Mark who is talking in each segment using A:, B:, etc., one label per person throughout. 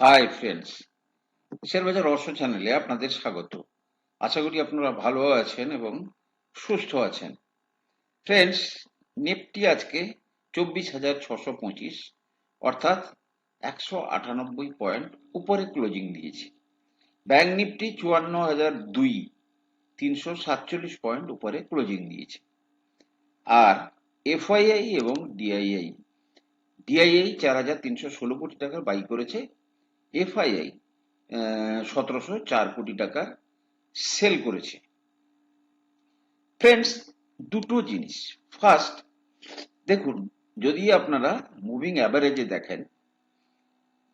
A: Hi friends share বাজার রহস্য চ্যানেলে আপনাদের স্বাগত। আশা করি আপনারা ভালো আছেন এবং সুস্থ আছেন। ফ্রেন্ডস নিফটি আজকে চব্বিশ হাজার ছশো পঁচিশ, অর্থাৎ একশো আটানব্বই পয়েন্ট উপরে ক্লোজিং দিয়েছে। ব্যাংক নিফটি চুয়ান্ন হাজার দুই, তিনশো সাতচল্লিশ পয়েন্ট উপরে ক্লোজিং দিয়েছে। আর এফআইআই এবং ডিআইআই ডিআইআই চার হাজার তিনশো ষোলো কোটি টাকার বাই করেছে এফআইআই সতেরোশো চার কোটি টাকা সেল করেছে। ফ্রেন্ডস দুটো জিনিস। ফার্স্ট দেখুন, যদি আপনারা মুভিং অ্যাভারেজে দেখেন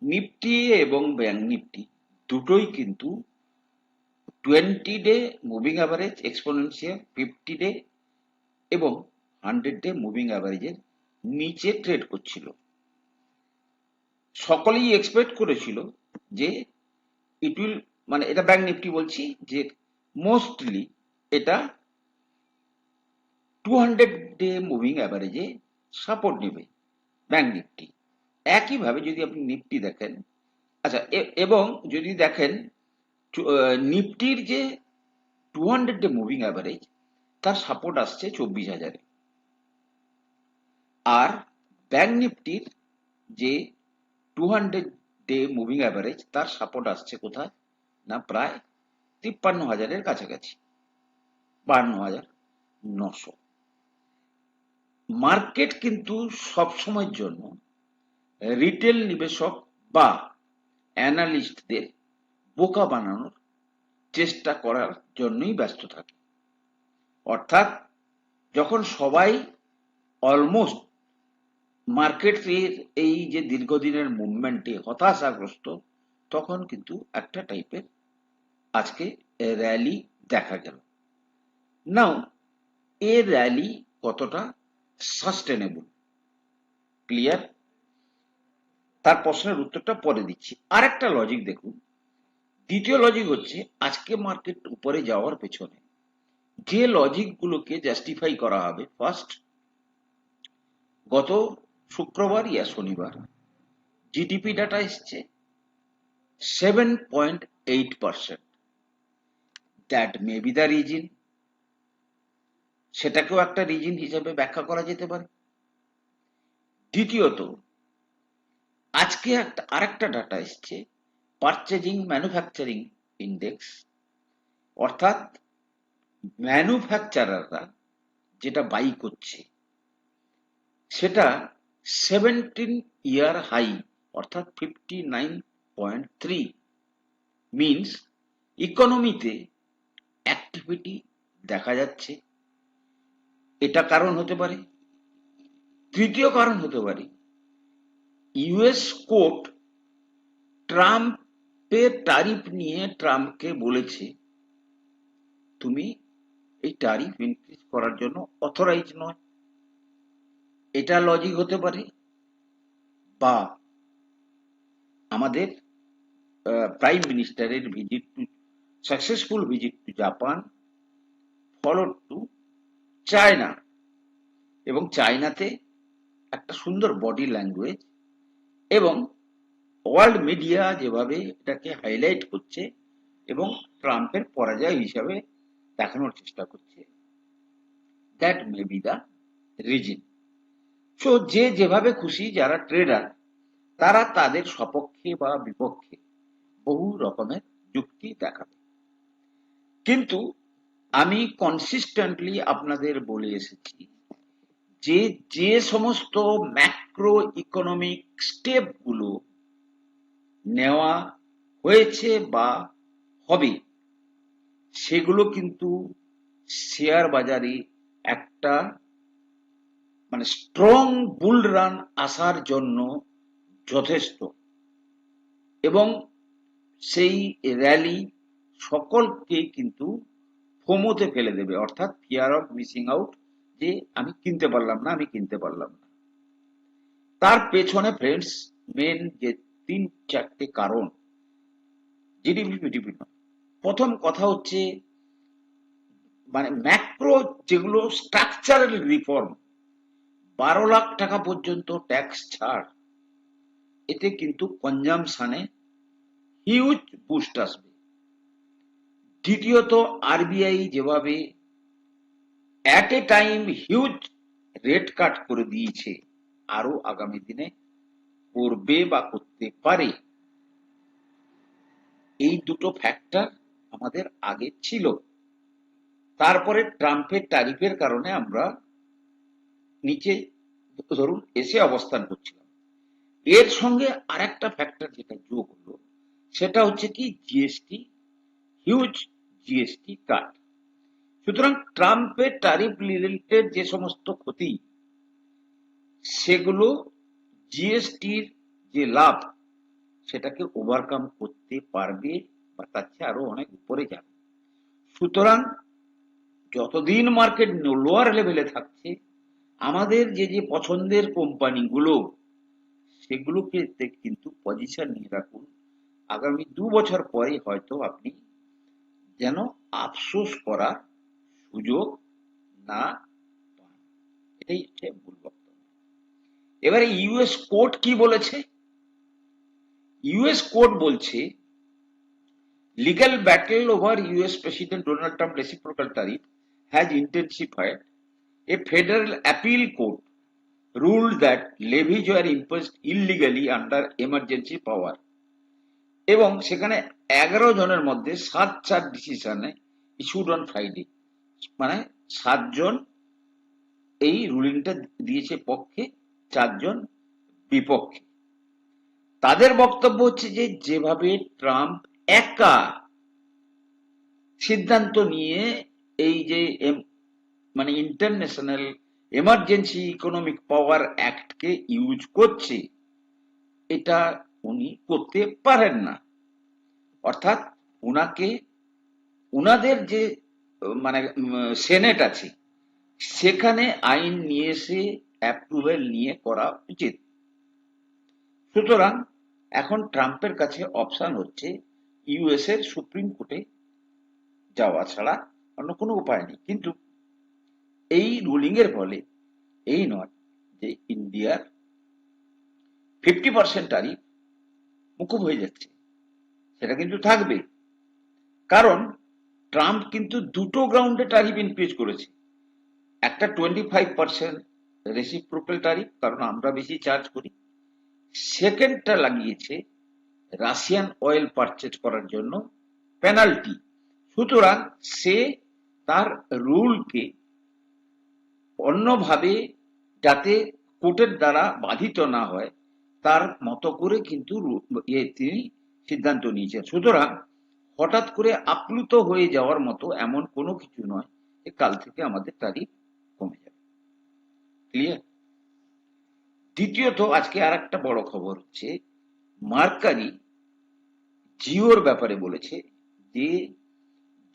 A: নিফটি এবং ব্যাংক নিফটি দুটোই কিন্তু twenty day moving average exponential fifty day এবং হান্ড্রেড ডে মুভিং অ্যাভারেজের নিচে ট্রেড করছিল। সকলেই এক্সপেক্ট করেছিল যে ইট উইল মানে এটা ব্যাংক নিফটি বলছি যে মোস্টলি এটা টু হান্ড্রেড ডে মুভিং অ্যাভারেজে সাপোর্ট নেবে ব্যাংক নিফটি একইভাবে যদি আপনি নিফটি দেখেন আচ্ছা এবং যদি দেখেন নিফটির যে two hundred day moving average তার সাপোর্ট আসছে চব্বিশ হাজারে। আর ব্যাংক নিফটির যে two hundred day moving average তার সাপোর্ট আসছে কোথায়? না, প্রায় তিপ্পান্ন হাজারের কাছাকাছি। বান্ন হাজার নশো। মার্কেট কিন্তু সবসময়ের জন্য রিটেল নিবেশক বা অ্যানালিস্টদের বোকা বানানোর চেষ্টা করার জন্যই ব্যস্ত থাকে। অর্থাৎ যখন সবাই অলমোস্ট মার্কেটের এই যে দীর্ঘদিনের মুভমেন্টে হতাশাগ্রস্ত, তখন কিন্তু একটা টাইপের আজকে র্যালি দেখা গেল। নাও, এ র্যালি কতটা সাস্টেনেবল ক্লিয়ার? তার প্রশ্নের উত্তরটা পরে দিচ্ছি। আর একটা লজিক দেখুন। দ্বিতীয় লজিক হচ্ছে আজকে মার্কেট উপরে যাওয়ার পেছনে যে লজিকগুলোকে জাস্টিফাই করা হবে ফার্স্ট গত শুক্রবার ইয়া শনিবার। জিডিপি ডাটা এসছে seven point eight percent that may be the reason সেটাকেও একটা রিজিন হিসেবে ব্যাখ্যা করা যেতে পারে। দ্বিতীয়ত, আজকে একটা আরেকটা ডাটা এসছে পারচেজিং ম্যানুফ্যাকচারিং ইন্ডেক্স অর্থাৎ ম্যানুফ্যাকচারাররা যেটা বাই করছে, সেটা সেভেন্টিন ইয়ার হাই অর্থাৎ fifty nine point three means ইকোনমিতে activity দেখা যাচ্ছে। এটা কারণ হতে পারে। তৃতীয় কারণ হতে পারে ইউএস কোর্ট ট্রাম্পের টারিফ নিয়ে ট্রাম্পকে বলেছে, তুমি এই টারিফ ইনক্রিজ করার জন্য অথরাইজ নয়। এটা লজিক হতে পারে বা আমাদের প্রাইম মিনিস্টারের visit to successful visit to Japan followed to China এবং চায়নাতে একটা সুন্দর বডি ল্যাঙ্গুয়েজ এবং ওয়ার্ল্ড মিডিয়া যেভাবে এটাকে হাইলাইট করছে এবং ট্রাম্পের পরাজয় হিসাবে দেখানোর চেষ্টা করছে। That may be the reason so যে যেভাবে খুশি যারা ট্রেডার তারা তাদের সপক্ষে বা বিপক্ষে বহু রকমের যুক্তি দেখাবে। কিন্তু আমি কনসিস্টেন্টলি আপনাদের বলে এসেছি যে যে সমস্ত ম্যাক্রো ইকোনমিক স্টেপগুলো নেওয়া হয়েছে বা হবে, সেগুলো কিন্তু শেয়ার বাজারে একটা মানে স্ট্রং বুল রান আসার জন্য যথেষ্ট। এবং সেই র্যালি সকলকে কিন্তু ফোমোতে ফেলে দেবে, অর্থাৎ ফিয়ার অফ মিসিং আউট যে আমি কিনতে পারলাম না, আমি কিনতে পারলাম না। তার পেছনে ফ্রেন্ডস মেন যে তিন চারটে কারণ জিডিপি পিডিপি নয়। প্রথম কথা হচ্ছে মানে ম্যাক্রো যেগুলো স্ট্রাকচারাল রিফর্ম বারো লাখ টাকা পর্যন্ত ট্যাক্স ছাড়। এতে কিন্তু কনজামশানে হিউজ বুস্ট আসবে। দ্বিতীয়ত আরবিআই যেভাবে at a time huge rate cut করে দিয়েছে আরও আগামী দিনে করবে বা করতে পারে। এই দুটো ফ্যাক্টর আমাদের আগে ছিল। তারপরে ট্রাম্পের ট্যারিফের কারণে আমরা নিচে ধরুন এসে অবস্থান করছিলাম। এর সঙ্গে আরেকটা ফ্যাক্টর যেটা যোগ হলো, সেটা হচ্ছে কি জিএসটি হিউজ জিএসটি কাট সুতরাং ট্রাম্পের ট্যারিফ রিলেটেড যে সমস্ত ক্ষতি, সেগুলো জিএসটির যে লাভ, সেটাকে ওভারকাম করতে পারবে বা তার চেয়ে আরও অনেক উপরে যাবে। সুতরাং যতদিন মার্কেট লোয়ার লেভেলে থাকছে আমাদের যে যে পছন্দের কোম্পানিগুলো সেগুলোকে তে- কিন্তু পজিশন নিয়ে রাখুন। আগামী দু বছর পরে হয়তো আপনি যেন আফসোস করার সুযোগ না পান। এটাই হচ্ছে মূল বক্তব্য। এবারে ইউএস কোর্ট কি বলেছে? ইউএস কোর্ট বলছে, legal battle over US President Donald Trump reciprocal tariff has intensified. A federal appeal court ruled that levies were imposed illegally under emergency power. এবং সেখানে এগারো জনের মধ্যে সাত চার ডিসিশনে ইস্যুড অন ফ্রাইডে মানে সাতজন এই রুলিংটা দিয়েছে পক্ষে, চারজন বিপক্ষে তাদের বক্তব্য হচ্ছে যে, যেভাবে ট্রাম্প একা সিদ্ধান্ত নিয়ে এই যে মানে ইন্টারন্যাশনাল এমার্জেন্সি ইকোনমিক পাওয়ার অ্যাক্টকে ইউজ করছে, এটা উনি করতে পারেন না। অর্থাৎ উনাকে, উনাদের যে মানে সেনেট আছে, সেখানে আইন নিয়ে এসে অ্যাপ্রুভেল নিয়ে করা উচিত। সুতরাং এখন ট্রাম্পের কাছে অপশন হচ্ছে ইউএস এর সুপ্রিম কোর্টে যাওয়া ছাড়া অন্য কোনো উপায় নেই। কিন্তু এই রুলিং এর ফলে, এই নয় যে ইন্ডিয়ার ফিফটি পার্সেন্ট তারিফ মুকুব হয়ে যাচ্ছে, সেটা কিন্তু থাকবে। কারণ ট্রাম্প কিন্তু দুটো গ্রাউন্ডে ট্যারিফ ইনক্রিজ করেছে। একটা twenty five percent reciprocal tariff কারণ আমরা বেশি চার্জ করি। সেকেন্ডটা লাগিয়েছে রাশিয়ান অয়েল পারচেজ করার জন্য পেনাল্টি সুতরাং সে তার রুলকে অন্যভাবে যাতে কোর্টের দ্বারা বাধিত না হয়, তার মতো করে কিন্তু তিনি সিদ্ধান্ত নিয়েছেন। সুতরাং হঠাৎ করে আপ্লুত হয়ে যাওয়ার মতো এমন কোনো কিছু নয় যে কাল থেকে আমাদের তারিখ কমে যাবে। ক্লিয়ার দ্বিতীয়ত, আজকে আর একটা বড় খবর হচ্ছে, মার্কারি জিওর ব্যাপারে বলেছে যে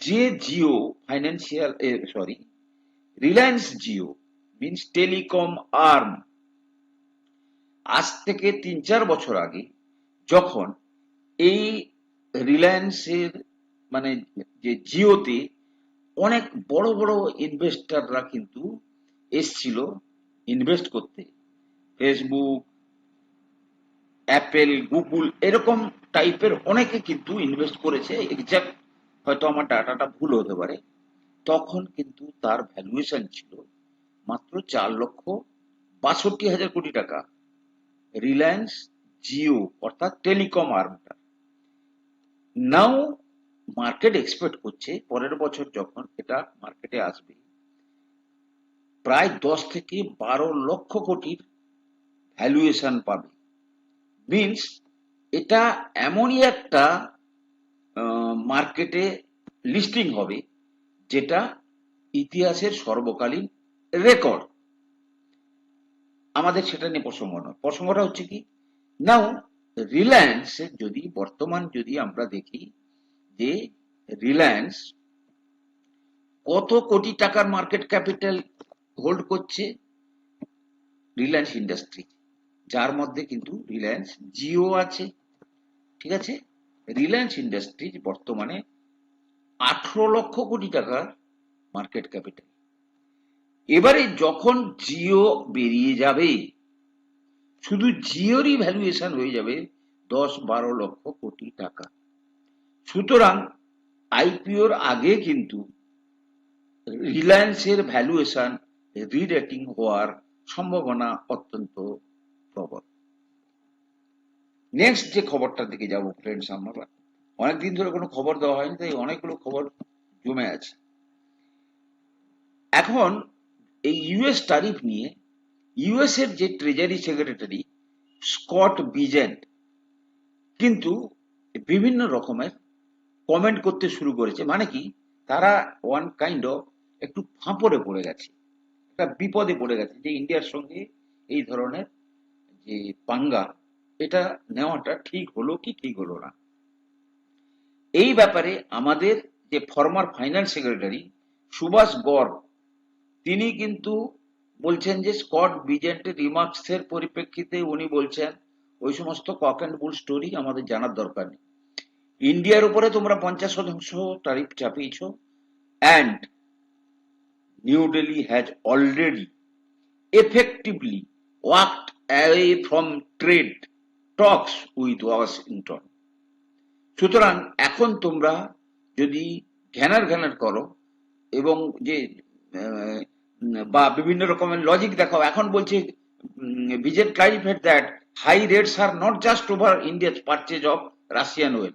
A: যে Jio financial sorry Reliance Jio means telecom arm আজ থেকে তিন চার বছর আগে যখন এই রিলায়েন্সের মানে যে জিওতে অনেক বড় বড় ইনভেস্টররা কিন্তু এসছিল ইনভেস্ট করতে। ফেসবুক অ্যাপেল গুগল এরকম টাইপের অনেকে কিন্তু ইনভেস্ট করেছে। এক্সাক্ট হয়তো আমার ডাটাটা ভুল হতে পারে। তখন কিন্তু তার ভ্যালুয়েশন ছিল মাত্র চার লক্ষ বাষট্টি হাজার কোটি টাকা। রিলায়েন্স জিও অর্থাৎ টেলিকম আর্মটা নাও মার্কেট এক্সপেক্ট করছে, পরের বছর যখন এটা মার্কেটে আসবে, প্রায় দশ থেকে বারো লক্ষ কোটির ভ্যালুয়েশন পাবে। মিনস এটা এমনই একটা মার্কেটে লিস্টিং হবে যেটা ইতিহাসের সর্বকালীন রেকর্ড। আমাদের সেটা নিয়ে প্রসঙ্গ নয়। প্রসঙ্গটা হচ্ছে কি? নাও রিলায়েন্স যদি, বর্তমান যদি আমরা দেখি যে রিলায়েন্স কত কোটি টাকার মার্কেট ক্যাপিটাল হোল্ড করছে? রিলায়েন্স ইন্ডাস্ট্রি যার মধ্যে কিন্তু রিলায়েন্স জিও আছে। ঠিক আছে? রিলায়েন্স ইন্ডাস্ট্রিজ বর্তমানে আঠারো লক্ষ কোটি টাকা মার্কেট ক্যাপিটাল এবারে যখন জিও বেরিয়ে যাবে, শুধু জিওরই ভ্যালুয়েশন হয়ে যাবে দশ বারো লক্ষ কোটি টাকা। সুতরাং আইপিওর আগে কিন্তু রিলায়েন্সের ভ্যালুয়েশন রিরেটিং হওয়ার সম্ভাবনা অত্যন্ত প্রবল। নেক্সট যে খবরটার দিকে যাব ফ্রেন্ডস আমরা অনেকদিন ধরে কোনো খবর দেওয়া হয়নি, তাই অনেকগুলো খবর জমে আছে। এখন এই ইউএস ট্যারিফ নিয়ে ইউএস এর যে ট্রেজারি সেক্রেটারি, স্কট বিজেন্ট কিন্তু বিভিন্ন রকমের কমেন্ট করতে শুরু করেছে। মানে কি? তারা ওয়ান কাইন্ড অফ একটু ফাঁপড়ে পড়ে গেছে, একটা বিপদে পড়ে গেছে যে ইন্ডিয়ার সঙ্গে এই ধরনের যে পাঙ্গা, এটা নেওয়াটা ঠিক হলো কি ঠিক হলো না? এই ব্যাপারে আমাদের যে former finance secretary Subhash Garg তিনি কিন্তু বলছেন যে স্কট বিজেন্টের রিমার্কস এর পরিপ্রেক্ষিতে উনি বলছেন, ওই সমস্ত কক অ্যান্ড বুল স্টোরি আমাদের জানার দরকার নেই ইন্ডিয়ার উপরে তোমরা পঞ্চাশ শতাংশ tariff চাপিয়েছ and New Delhi has already effectively walked away from trade talks with Washington. সুতরাং এখন তোমরা যদি ঘ্যানার ঘ্যানার করো এবং যে বা বিভিন্ন রকমের লজিক দেখাও এখন বলছে ভিজেট clarified that high rates are not just over India's purchase of Russian oil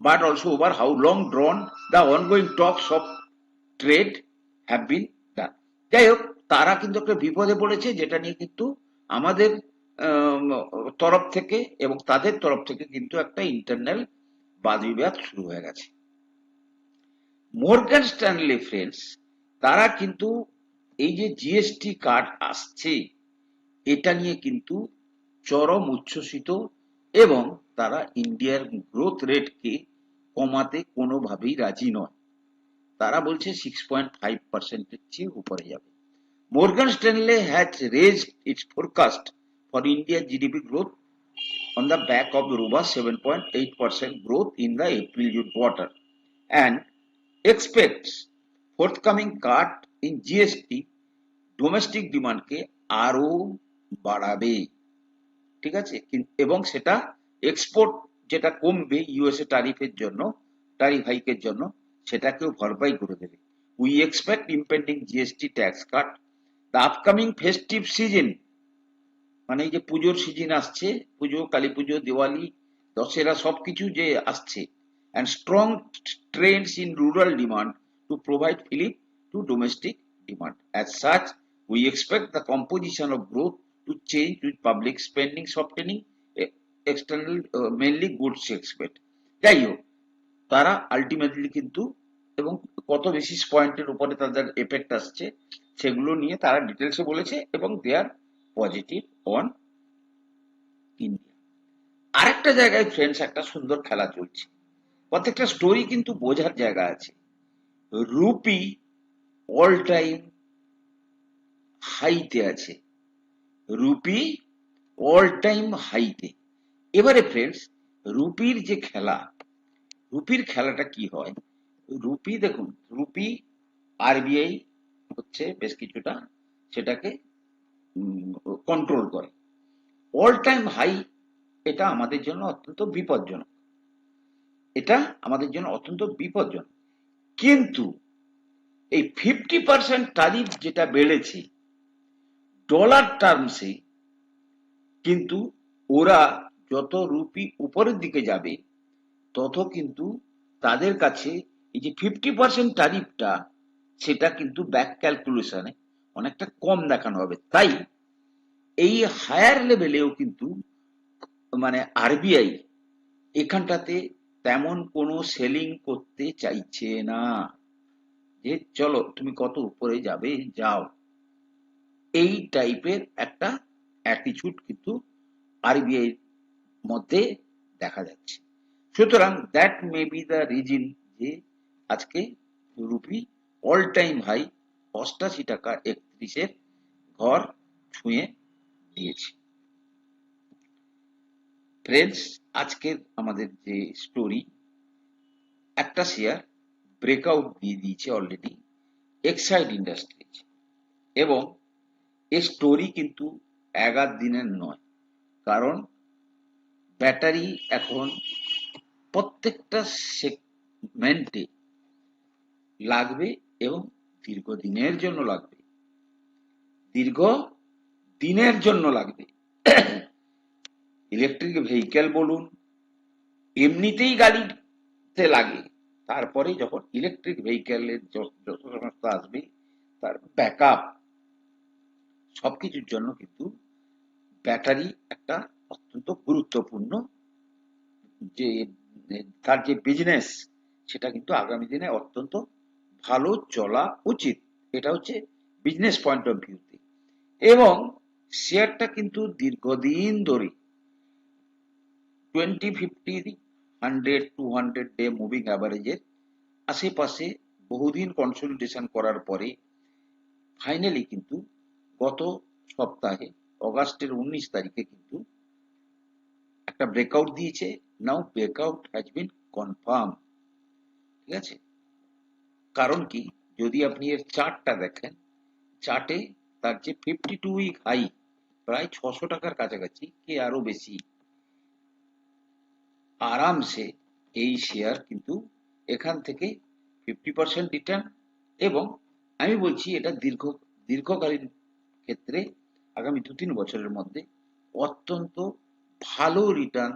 A: but also over how long drawn the ongoing talks of trade have been done যাই হোক তারা কিন্তু একটা বিপদে পড়েছে যেটা নিয়ে কিন্তু আমাদের আম, তরফ থেকে এবং তাদের তরফ থেকে কিন্তু একটা ইন্টারনাল বাদ বিবাদ শুরু হয়ে গেছে। মর্গান স্ট্যানলি ফ্রেন্ডস তারা কিন্তু এই যে জিএসটি কার্ড আসছে, এটা নিয়ে কিন্তু চরম উচ্ছ্বসিত এবং তারা ইন্ডিয়ার গ্রোথ রেটকে কমাতে কোনোভাবেই রাজি নয়। তারা বলছে সিক্স পয়েন্ট ফাইভ পার্সেন্টের চেয়ে উপরে যাবে। Morgan Stanley has raised its forecast for India's GDP growth on the back of the robust 7.8% growth in the April-June quarter. And expects forthcoming cut in GST domestic demand কে বাড়াবে। ঠিক আছে? এবং সেটা export যেটা কমবে ইউএসএ ট্যারিফের জন্য tariff হাইকের জন্য, সেটাকেও ভরপাই করে দেবে। We expect impending GST tax cut the upcoming festive season মানে এই যে পুজোর সিজন আসছে, পুজো, কালী পুজো, দিওয়ালি, দশেরা সবকিছু যে আসছে and strong trends in rural demand to provide fillip to domestic demand as such we expect the composition of growth to change with public spending softening external mainly goods expect যাই হোক, তারা ultimately কিন্তু, এবং কত basis পয়েন্টের উপরে তাদের effect আসছে, সেগুলো নিয়ে তারা ডিটেলসে বলেছে, এবং they are positive on India আরেকটা জায়গায় ফ্রেন্ডস একটা সুন্দর খেলা চলছে। প্রত্যেকটা স্টোরি কিন্তু বোঝার জায়গা আছে। রুপি অল টাইম হাইতে আছে। রুপি অল টাইম হাইতে এবারে ফ্রেন্ডস রুপির যে খেলা, রুপির খেলাটা কি হয়? রুপি, দেখুন, রুপি আরবিআই হচ্ছে বেশ কিছুটা সেটাকে কন্ট্রোল করে। অল টাইম হাই এটা আমাদের জন্য অত্যন্ত বিপজ্জনক। এটা আমাদের জন্য অত্যন্ত বিপজ্জনক। কিন্তু এই ফিফটি পার্সেন্ট তারিফ যেটা বেড়েছে ডলার টার্মসে কিন্তু ওরা যত রুপি উপরের দিকে যাবে, তত কিন্তু তাদের কাছে এই যে ফিফটি পার্সেন্ট তারিফটা সেটা কিন্তু ব্যাক ক্যালকুলেশনে অনেকটা কম দেখানো হবে। তাই এই হায়ার লেভেলেও কিন্তু মানে আরবিআই এখানটাতে তেমন কোনো সেলিং করতে চাইছে না। যে চলো, তুমি কত উপরে যাবে, যাও। এই টাইপের একটা অ্যাটিচিউড কিন্তু আরবিআই মধ্যে দেখা যাচ্ছে। সুতরাং that may be the reason যে আজকে রুপি অল টাইম হাই অষ্টাশি টাকা একত্রিশের ঘর ছুঁয়ে দিয়েছে। ফ্রেন্ডস আজকের আমাদের যে স্টোরি একটা শেয়ার ব্রেকআউট দিয়ে দিয়েছে অলরেডি এক্সাইড ইন্ডাস্ট্রিজ এবং এই স্টোরি কিন্তু এগার দিনের নয়, কারণ ব্যাটারি এখন প্রত্যেকটা সেগমেন্টে লাগবে এবং দীর্ঘদিনের জন্য লাগবে। দীর্ঘ দিনের জন্য লাগবে। ইলেকট্রিক ভেহিকেল বলুন, এমনিতেই গাড়িতে লাগে। তারপরে যখন ইলেকট্রিক ভেহিকেলের যত সমস্ত আসবে, তার ব্যাক ব্যাকআপ, সবকিছুর জন্য কিন্তু ব্যাটারি একটা অত্যন্ত গুরুত্বপূর্ণ যে, তার যে বিজনেস সেটা কিন্তু আগামী দিনে অত্যন্ত ভালো চলা উচিত। এটা হচ্ছে বিজনেস পয়েন্ট অফ ভিউতে এবং শেয়ারটা কিন্তু দীর্ঘদিন ধরে twenty fifty hundred two hundred day moving অ্যাভারেজের আশেপাশে বহুদিন কনসলিডেশন করার পরে ফাইনালি কিন্তু গত সপ্তাহে, অগাস্টের উনিশ তারিখে কিন্তু একটা ব্রেকআউট দিয়েছে। Now breakout has been confirm ঠিক আছে? কারণ কি? যদি আপনি এর চার্টটা দেখেন, চার্টে তার যে ফিফটি টু উইক হাই প্রায় ছশো টাকার কাছাকাছি, কি আরও বেশি? আরামসে এই শেয়ার কিন্তু এখান থেকে ফিফটি পার্সেন্ট রিটার্ন এবং আমি বলছি এটা দীর্ঘ, দীর্ঘকালীন ক্ষেত্রে আগামী দু তিন বছরের মধ্যে অত্যন্ত ভালো রিটার্ন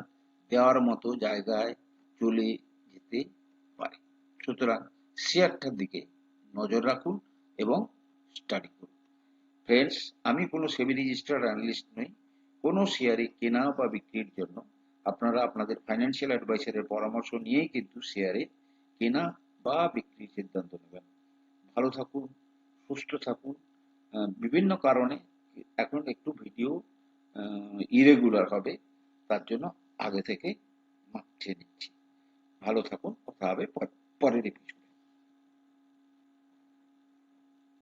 A: দেওয়ার মতো জায়গায় চলে যেতে পারে। সুতরাং শেয়ারটার দিকে নজর রাখুন এবং স্টাডি করুন। ফ্রেন্ডস আমি কোনো সেবি রেজিস্টার্ড অ্যানালিস্ট নই। কোনো শেয়ারে কেনা বা বিক্রির জন্য আপনারা আপনাদের ফাইন্যান্সিয়াল অ্যাডভাইসারের পরামর্শ নিয়েই কিন্তু শেয়ারে কেনা বা বিক্রির সিদ্ধান্ত নেবেন। ভালো থাকুন, সুস্থ থাকুন। বিভিন্ন কারণে এখন একটু ভিডিও ইরেগুলার হবে। তার জন্য আগে থেকে মাঠিয়ে দিচ্ছি ভালো থাকুন, কথা হবে পরের এপিসোড